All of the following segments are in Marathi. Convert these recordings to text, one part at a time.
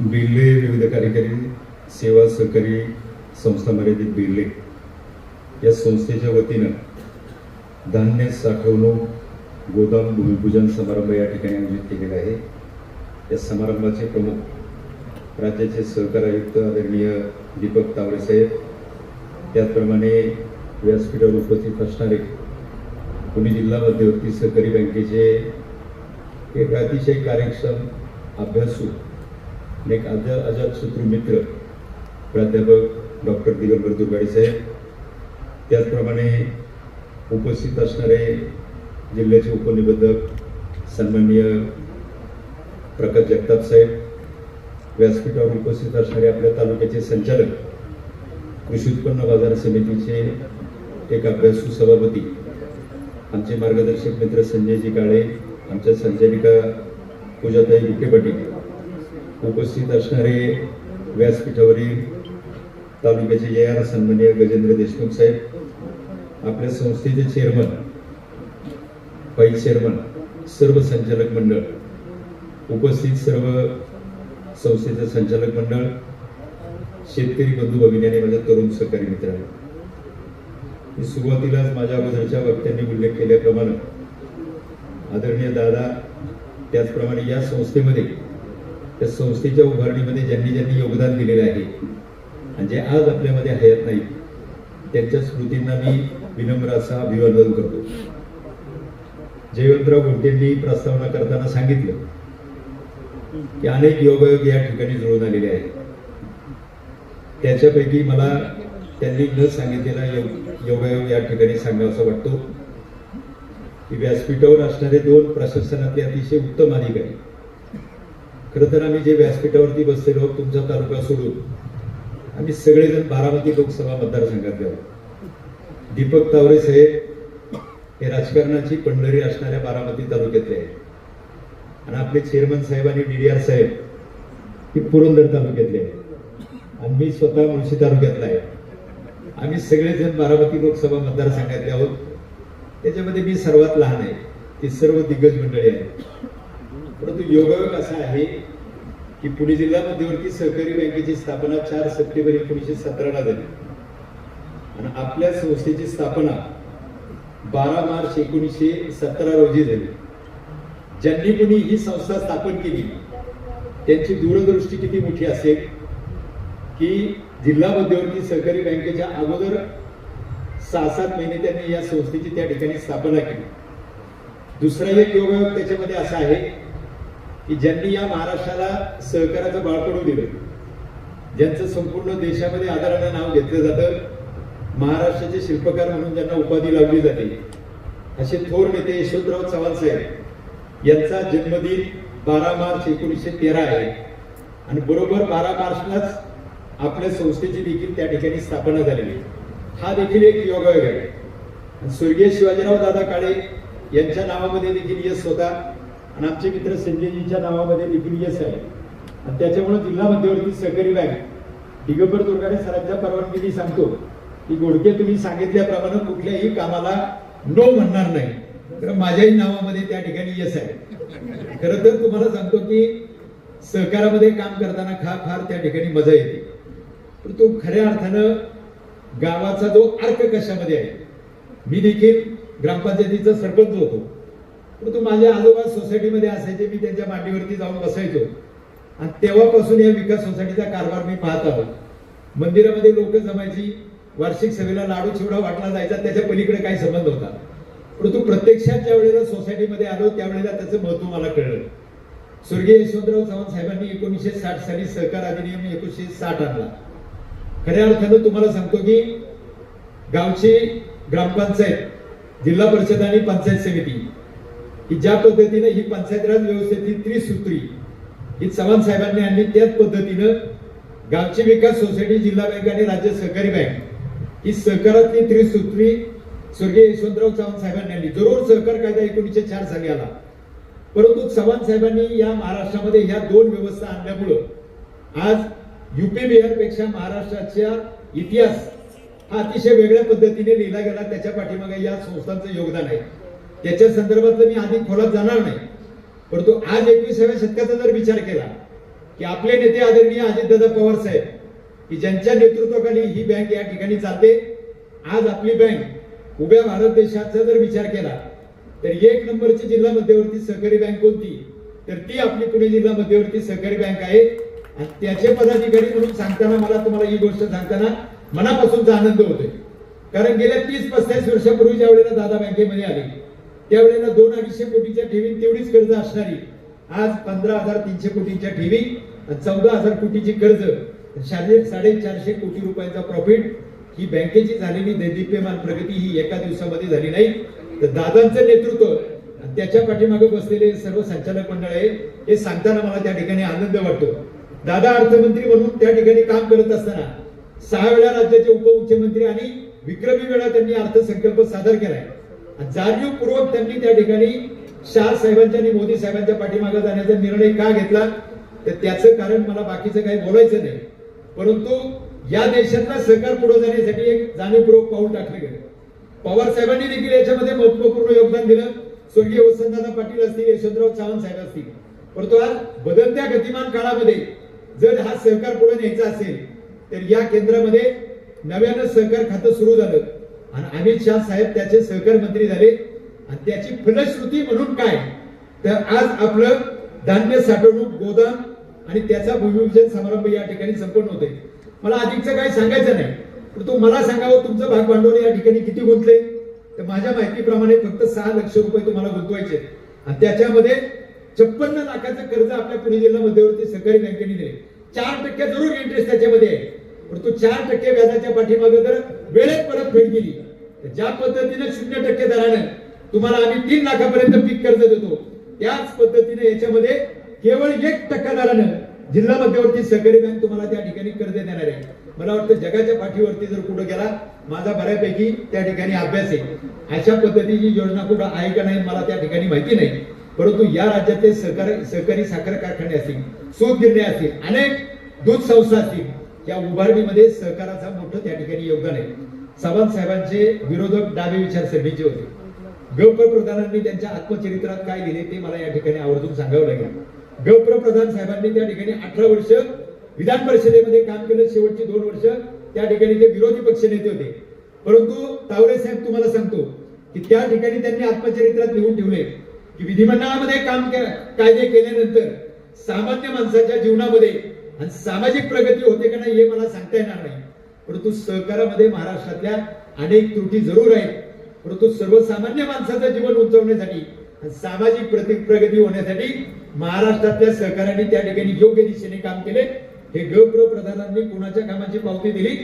बिर्ले विविध कार्यकारी सेवा सहकारी संस्था मर्यादित बिर्ले या संस्थेच्या वतीनं धान्य साठवणूक गोदाम भूमिपूजन समारंभ या ठिकाणी आयोजित केलेला आहे. या समारंभाचे प्रमुख राज्याचे सहकार आयुक्त आदरणीय दीपक तावडे साहेब त्याचप्रमाणे व्यासपीठावर उपस्थित असणारे पुणे जिल्हा मध्यवर्ती सहकारी बँकेचे एक अतिशय कार्यक्षम अभ्यासू आणि एक अज अजातशत्रू मित्र प्राध्यापक डॉक्टर दिगंबर दुर्गाडे साहेब त्याचप्रमाणे उपस्थित असणारे जिल्ह्याचे उपनिबंधक सन्माननीय प्रकाश जगताप साहेब व्यासपीठावर उपस्थित असणारे आपल्या तालुक्याचे संचालक कृषी उत्पन्न बाजार समितीचे एक अभ्यासू सभापती आमचे मार्गदर्शक मित्र संजयजी काळे आमच्या संचालिका पूजाताई विखे पाटील उपस्थित असणारे व्यासपीठावरील तालुक्याचे जे आर सन्मान्य गजेंद्र देशमुख साहेब आपल्या संस्थेचे चेअरमन व्हाईस चेअरमन सर्व संचालक मंडळ उपस्थित सर्व संस्थेचं संचालक मंडळ शेतकरी बंधू भगिनी आणि माझ्या तरुण सहकारी मित्रांनो. मी सुरुवातीलाच माझ्या अगोदरच्या वक्त्यांनी उल्लेख केल्याप्रमाणे आदरणीय दादा त्याचप्रमाणे या संस्थेमध्ये त्या संस्थेच्या उभारणीमध्ये ज्यांनी ज्यांनी योगदान दिलेलं आहे आणि जे आज आपल्यामध्ये हयात नाही त्यांच्या स्मृतींना मी विनम्र असा अभिवादन करतो. जयवंतराव घोटेंनी प्रस्तावना करताना सांगितलं की अनेक योगायोग या ठिकाणी जुळून आलेले आहेत. त्याच्यापैकी मला त्यांनी न सांगितलेला योग योगायोग या ठिकाणी सांगावासा वाटतो. की व्यासपीठावर असणारे दोन प्रशासनातले अतिशय उत्तम अधिकारी खरं तर आम्ही जे व्यासपीठावरती बसलेलो तुमचा तालुका सोडून आम्ही सगळेजण बारामती लोकसभा मतदारसंघात आहोत. दीपक तावरे साहेब हे राजकारणाची पंढरी असणाऱ्या बारामती तालुक्यातले आहेत. आणि आपले चेअरमन साहेब आणि डी डी आर साहेब हे पुरंदर तालुक्यातले आहेत. आणि मी स्वतः मुळशी तालुक्यातला आहे. आम्ही सगळेजण बारामती लोकसभा मतदारसंघातले आहोत. त्याच्यामध्ये मी सर्वात लहान आहे. ते सर्व दिग्गज मंडळी आहेत. परंतु योगायोग असा आहे की पुणे जिल्हा मध्यवर्ती सहकारी बँकेची स्थापना चार सप्टेंबर एकोणीसशे सतराला झाली. आणि आपल्या संस्थेची स्थापना बारा मार्च एकोणीसशे सतरा रोजी झाली. ज्यांनी कोणी ही संस्था स्थापन केली त्यांची दूरदृष्टी किती मोठी असेल की जिल्हा मध्यवर्ती सहकारी बँकेच्या अगोदर सहा सात महिने त्यांनी या संस्थेची त्या ठिकाणी स्थापना केली. दुसरा एक योगायोग त्याच्यामध्ये असा आहे की ज्यांनी या महाराष्ट्राला सहकाराचं बाळकडू दिलं ज्यांचं संपूर्ण देशामध्ये आदरानं नाव घेतलं जातं महाराष्ट्राचे शिल्पकार म्हणून ज्यांना उपाधी लावली जाते असे थोर नेते यशवंतराव चव्हाण साहेब यांचा जन्मदिन बारा मार्च एकोणीसशे तेरा आहे. आणि बरोबर बारा मार्चलाच आपल्या संस्थेची देखील त्या ठिकाणी स्थापना झालेली हा देखील एक योगायोग आहे. स्वर्गीय शिवाजीराव दादा काळे यांच्या नावामध्ये देखील यश होता. आणि आमचे मित्र संजयजीच्या नावामध्ये देखील यस आहे. आणि त्याच्यामुळे जिल्हा मध्यवर्ती सहकारी बँक दिगंबर दुर्गाडे सरांच्या परवानगीने सांगतो की गोडके तुम्ही सांगितल्याप्रमाणे कुठल्याही कामाला नो म्हणणार नाही. तर माझ्याही नावामध्ये त्या ठिकाणी यस आहे. खरं तर तुम्हाला सांगतो की सहकारामध्ये काम करताना खा फार त्या ठिकाणी मजा येते. परंतु खऱ्या अर्थानं गावाचा जो अर्क कशामध्ये आहे मी देखील ग्रामपंचायतीचा सरपंच होतो. परंतु माझ्या आजोबा सोसायटीमध्ये असायचे मी त्यांच्या मांडीवरती जाऊन बसायचो. आणि तेव्हापासून या विकास सोसायटीचा कारभार मी पाहत आहोत मंदिरामध्ये लोक जमायची वार्षिक सभेला लाडू चिवडा वाटला जायचा त्याच्या पलीकडे काही संबंध होता. परंतु प्रत्यक्षात ज्या वेळेला सोसायटीमध्ये आलो त्यावेळेला त्याचं महत्त्व मला कळलं. स्वर्गीय यशवंतराव चव्हाण साहेबांनी एकोणीसशे साठ साली सहकार अधिनियम एकोणीसशे साठ आणला. खऱ्या अर्थानं तुम्हाला सांगतो की गावची ग्रामपंचायत जिल्हा परिषद आणि पंचायत समिती की ज्या पद्धतीने ही पंचायत राज व्यवस्थेची त्रिसूत्री ही चव्हाण साहेबांनी आणली त्याच पद्धतीनं गावची विकास सोसायटी जिल्हा बँक आणि राज्य सहकारी बँक ही सहकारातली त्रिसूत्री स्वर्गीय यशवंतराव चव्हाण साहेबांनी आणली. जरूर सहकार कायदा एकोणीसशे चार साली आला. परंतु चव्हाण साहेबांनी या महाराष्ट्रामध्ये ह्या दोन व्यवस्था आणल्यामुळं आज युपी बिहारपेक्षा महाराष्ट्राच्या इतिहास हा अतिशय वेगळ्या पद्धतीने लिहिला गेला त्याच्या पाठीमागे या संस्थांचं योगदान आहे. त्याच्या संदर्भातलं मी आधी खोलात जाणार नाही. परंतु आज एकविसाव्या शतकाचा जर विचार केला की आपले नेते आदरणीय अजितदादा पवार साहेब की ज्यांच्या नेतृत्वाखाली ही बँक या ठिकाणी चालते आज आपली बँक उभ्या भारत देशाचा जर विचार केला तर एक नंबरची जिल्हा मध्यवर्ती सहकारी बँक कोणती? तर ती आपली पुणे जिल्हा मध्यवर्ती सहकारी बँक आहे. आणि त्याचे पदाधिकारी म्हणून सांगताना मला तुम्हाला ही गोष्ट सांगताना मनापासूनचा आनंद होतोय. कारण गेल्या तीस पस्तीस वर्षापूर्वी ज्या वेळेला दादा बँकेमध्ये आले त्यावेळेला दोन अडीचशे कोटीच्या ठेवीत तेवढीच कर्ज असणारी आज पंधरा हजार तीनशे कोटीच्या ठेवी आणि चौदा हजार कोटीची कर्ज साडे साडेचारशे कोटी रुपयांचा प्रॉफिट ही बँकेची झालेली दैदिप्यमान प्रगती ही एका दिवसामध्ये झाली नाही. तर दादांचं नेतृत्व आणि त्याच्या पाठीमागे बसलेले सर्व संचालक मंडळ आहे हे सांगताना मला त्या ठिकाणी आनंद वाटतो. दादा अर्थमंत्री म्हणून त्या ठिकाणी काम करत असताना सहा वेळा राज्याचे उपमुख्यमंत्री आणि विक्रमी वेळा त्यांनी अर्थसंकल्प सादर केलाय. जाणीवपूर्वक त्यांनी त्या ठिकाणी शाह साहेबांच्या आणि मोदी साहेबांच्या पाठीमागे जाण्याचा निर्णय का घेतला तर त्याचं कारण मला बाकीचं काही बोलायचं नाही. परंतु या देशातला सहकार पुढे जाण्यासाठी एक जाणीवपूर्वक पाऊल टाकलं गेलं. पवार साहेबांनी देखील याच्यामध्ये महत्त्वपूर्ण योगदान दिलं. स्वर्गीय वसंतदादा पाटील असतील यशवंतराव चव्हाण साहेब असतील. परंतु आज बदलत्या गतिमान काळामध्ये जर हा सहकार पुढे न्यायचा असेल तर या केंद्रामध्ये नव्यानं सहकार खातं सुरू झालं. आणि अमित शाह साहेब त्याचे सहकार मंत्री झाले. आणि त्याची फलश्रुती म्हणून काय? तर आज आपलं धान्य साठवणूक गोदाम आणि त्याचा भूमिपूजन समारंभ या ठिकाणी संपन्न होते मला अधिकचं काही सांगायचं नाही परंतु मला सांगावं तुमचं भाग भांडवल या ठिकाणी किती गुंतले तर माझ्या माहितीप्रमाणे फक्त सहा लक्ष रुपये तुम्हाला गुंतवायचे आणि त्याच्यामध्ये छप्पन्न लाखाचं कर्ज आपल्या पुणे जिल्हा मध्यवर्ती सहकारी बँकेने दिले. चार टक्के जरूर इंटरेस्ट त्याच्यामध्ये आहे. परंतु चार टक्के व्याजाच्या पाठीमागे जर वेळेत परतफेड केली तर ज्या पद्धतीने शून्य टक्के दराने तुम्हाला आम्ही तीन लाखापर्यंत पीक कर्ज देतो त्याच पद्धतीने याच्यामध्ये केवळ एक टक्का दरानं जिल्हा मध्यवर्ती सहकारी बँक तुम्हाला त्या ठिकाणी कर्ज देणार आहे. मला वाटतं जगाच्या पाठीवरती जर कुठं गेला माझा बऱ्यापैकी त्या ठिकाणी अभ्यास आहे. अशा पद्धतीची योजना कुठं आहे का नाही मला त्या ठिकाणी माहिती नाही. परंतु या राज्यातले सहकारी सहकारी साखर कारखाने असतील सूत गिरणे असतील अनेक दूध संस्था असतील या उभारणीमध्ये सहकाराचा मोठं त्या ठिकाणी योगदान आहे. सावंत साहेबांचे विरोधक डावे विचारसरणीचे होते. गौप्र प्रधानांनी त्यांच्या आत्मचरित्रात काय लिहिले ते मला या ठिकाणी आवर्जून सांगावं लागेल. गौप्र प्रधान साहेबांनी त्या ठिकाणी अठरा वर्ष विधान परिषदेमध्ये काम केलं शेवटची दोन वर्ष त्या ठिकाणी ते विरोधी पक्ष नेते होते. परंतु तावरे साहेब तुम्हाला सांगतो की त्या ठिकाणी त्यांनी आत्मचरित्रात लिहून ठेवले की विधिमंडळामध्ये काम के- कायदे केल्यानंतर सामान्य माणसाच्या जीवनामध्ये आणि सामाजिक प्रगती होते का नाही हे मला सांगता येणार नाही. परंतु सहकारामध्ये महाराष्ट्रातल्या अनेक त्रुटी जरूर आहेत. परंतु सर्वसामान्य माणसाचं जीवन उंचवण्यासाठी आणि सामाजिक प्रति प्रगती होण्यासाठी महाराष्ट्रातल्या सहकार्याने त्या ठिकाणी योग्य दिशेने काम केले. हे गृह प्रधानांनी कुणाच्या कामाची पावती दिली?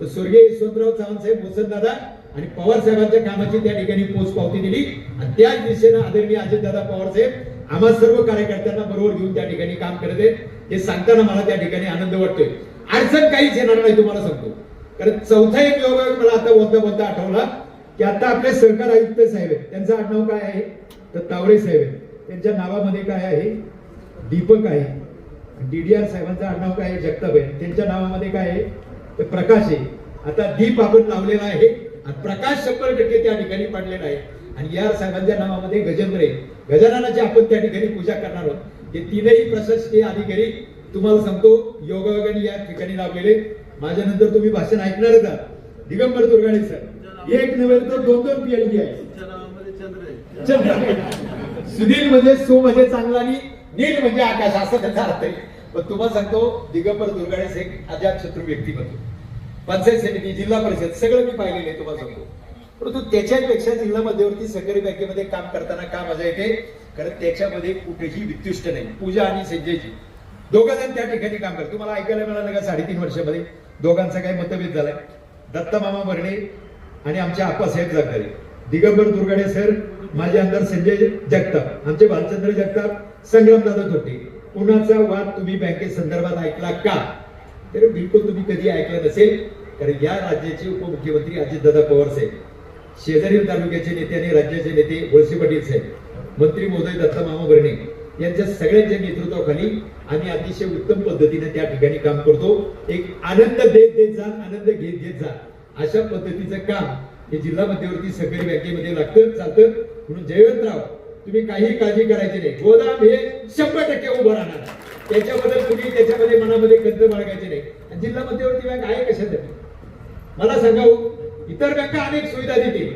तर स्वर्गीय यशवंतराव चव्हाण साहेब वसंतदादा आणि पवार साहेबांच्या कामाची त्या ठिकाणी पोच पावती दिली. आणि त्याच दिशेनं आदरणीय अजितदादा पवार साहेब आम्हा सर्व कार्यकर्त्यांना बरोबर घेऊन त्या ठिकाणी काम करत आहेत. हे सांगताना मला त्या ठिकाणी आनंद वाटतोय. अडचण काहीच येणार नाही तुम्हाला सांगतो. कारण चौथा एक योग मला आता बोलता बोलता आठवला की आता आपले सहकार आयुक्त साहेब आहेत. त्यांचं आडनाव काय आहे? तर तावरे साहेब आहेत. त्यांच्या नावामध्ये काय आहे? दीपक आहे. डीडीआर साहेबांचं आडनाव काय आहे? जगताप आहे. त्यांच्या नावामध्ये काय आहे? तर प्रकाश आहे. आता दीप आपण लावलेला आहे. आणि प्रकाश शंभर टक्के त्या ठिकाणी पडलेला आहे. आणि या साहेबांच्या नावामध्ये गजेंद्र आहे. गजाननाची आपण त्या ठिकाणी पूजा करणार आहोत. हे तीनही प्रशासकीय अधिकारी तुम्हाला सांगतो योगायोगाने या ठिकाणी लावलेले. माझ्या नंतर तुम्ही भाषण ऐकणारच आहात दिगंबर दुर्गाडे सर. एक नव्हे तर दोन दोन पीएचडी आहे चंद्र आहे. चंद्र. सुनील म्हणजे सु म्हणजे चांगला आणि नील म्हणजे आकाश असं त्याचा अर्थ आहे. पण तुम्हाला सांगतो दिगंबर दुर्गाडेस एक अजात शत्रू व्यक्तिमत्व. पंचायत समिती जिल्हा परिषद सगळं मी पाहिलेलं आहे तुम्हाला सांगतो. परंतु त्याच्यापेक्षा जिल्हा मध्यवर्ती सहकारी बँकेमध्ये काम करताना का मजा येते? कारण त्याच्यामध्ये कुठेही वित्युष्ट नाही. पूजा आणि संजयजी. दोघं जण त्या ठिकाणी काम करतात. तुम्हाला ऐकायला मिळालं का साडेतीन वर्षामध्ये? दोघांचा काही मतभेद झालाय. दत्ता मामा भरणे आणि आमचे आप्पासाहेब जगदाळे दिगंबर दुर्गाडे सर माझे आमदार संजय जगताप. आमचे भालचंद्र जगताप संग्रामदादा होते कुणाचा वाद तुम्ही बँके संदर्भात ऐकला का? तर बिलकुल तुम्ही कधी ऐकलं नसेल कारण या राज्याचे उपमुख्यमंत्री अजितदादा पवार साहेब शेजारी तालुक्याचे नेते आणि राज्याचे नेते वळसे पाटील साहेब. मंत्री महोदय दत्ता मामा बर्णे यांच्या सगळ्यांच्या नेतृत्वाखाली आम्ही अतिशय उत्तम पद्धतीने त्या ठिकाणी काम करतो. एक आनंद देत देत जा आनंद घेत घेत जा. अशा पद्धतीचं काम हे जिल्हा मध्यवर्ती सहकारी बँकेमध्ये लागतं चालतं. म्हणून जयवंतराव तुम्ही काही काळजी करायची नाही. गोदाम हे शंभर टक्के उभं राहणार. त्याच्याबद्दल कुणी त्याच्यामध्ये मनामध्ये गंध बाळगायचे नाही. आणि जिल्हा मध्यवर्ती बँक आहे कशासाठी? मला सांगा हो, इतर बँका अनेक सुविधा देतील.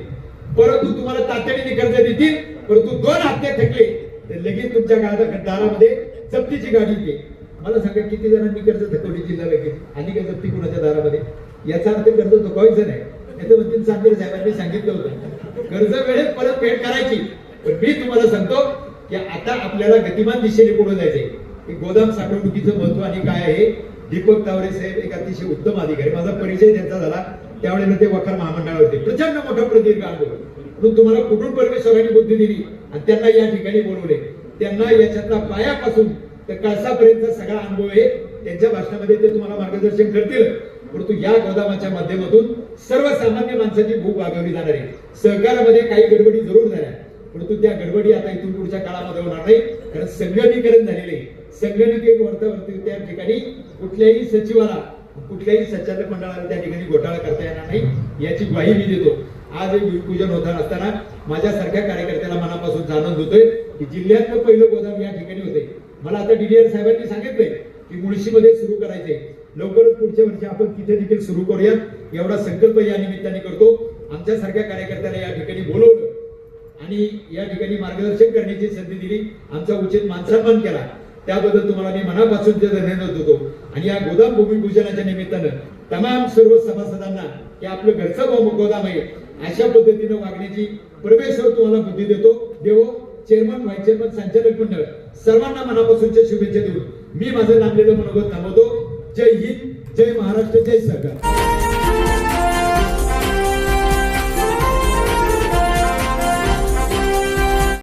परंतु तुम्हाला तातडीने कर्ज देतील. परंतु दोन हप्ते थकले तर लगेच तुमच्या गादा- दारामध्ये जप्तीची गाडी येते मला सांगा किती जणांनी कर्ज थकवली जिल्हा बँकेत? आणि काय जप्ती कुणाच्या दारामध्ये? याचा अर्थ कर्ज थकवायचं नाही. त्याचं म्हणतील सांगेल साहेबांनी सांगितलं होतं. कर्ज वेळेत परत फेड करायची. पण मी तुम्हाला सांगतो की आता आपल्याला गतिमान दिशेने पुढे जायचंय. की गोदाम साठवणुकीचं महत्त्व आणि काय आहे? दीपक तावरे साहेब एक अतिशय उत्तम अधिकारी. माझा परिचय त्यांचा झाला. त्यावेळेला ते वखार महामंडळावर होते प्रचंड मोठा प्रदीर्घ अनुभव. म्हणून तुम्हाला कुठून परमेश्वराने बुद्धी दिली? आणि त्यांना या ठिकाणी बोलवले. त्यांना याच्यातला पायापासून तर कळसापर्यंत सगळा अनुभव आहे त्यांच्या भाषणामध्ये ते तुम्हाला मार्गदर्शन करतील. परंतु या गोदामाच्या माध्यमातून सर्वसामान्य माणसाची भूक भागवली जाणार. आहे सहकारामध्ये काही गडबडी जरूर झाल्या. परंतु त्या गडबडी आता इथून पुढच्या काळामध्ये होणार नाही. कारण संगणीकरण झालेले आहे. संगणकीय वरती त्या ठिकाणी कुठल्याही सचिवाला कुठल्याही संचालक मंडळाला त्या ठिकाणी घोटाळा करता येणार नाही. याची ग्वाही मी देतो. आज हे भूमिपूजन होताना असताना माझ्यासारख्या कार्यकर्त्याला मनापासून आनंद होतोय की जिल्ह्यातलं पहिलं गोदाम या ठिकाणी होते मला आता डीडीआर साहेबांनी सांगितलंय की मुळशीमध्ये सुरू करायचे लवकरच पुढच्या वर्षी आपण तिथे देखील सुरू करूयात. एवढा संकल्प या निमित्ताने करतो. आमच्यासारख्या कार्यकर्त्याला या ठिकाणी बोलवलं आणि या ठिकाणी मार्गदर्शन करण्याची संधी दिली. आमचा उचित मानसन्मान केला. त्याबद्दल तुम्हाला मी मनापासून ते धन्यवाद देतो. आणि या गोदाम भूमिपूजनाच्या निमित्तानं तमाम सर्व सभासदांना की आपलं घरचं गोदाम आहे अशा पद्धतीने वागण्याची परमेश्वर तुम्हाला बुद्धी देतो. देवो चेअरमन व्हाईस चेअरमन संचालक मंडळ सर्वांना मनापासूनच्या शुभेच्छा देऊन मी माझं नामलेलं मनोगत थांबवतो. जय हिंद जय महाराष्ट्र जय सरकार.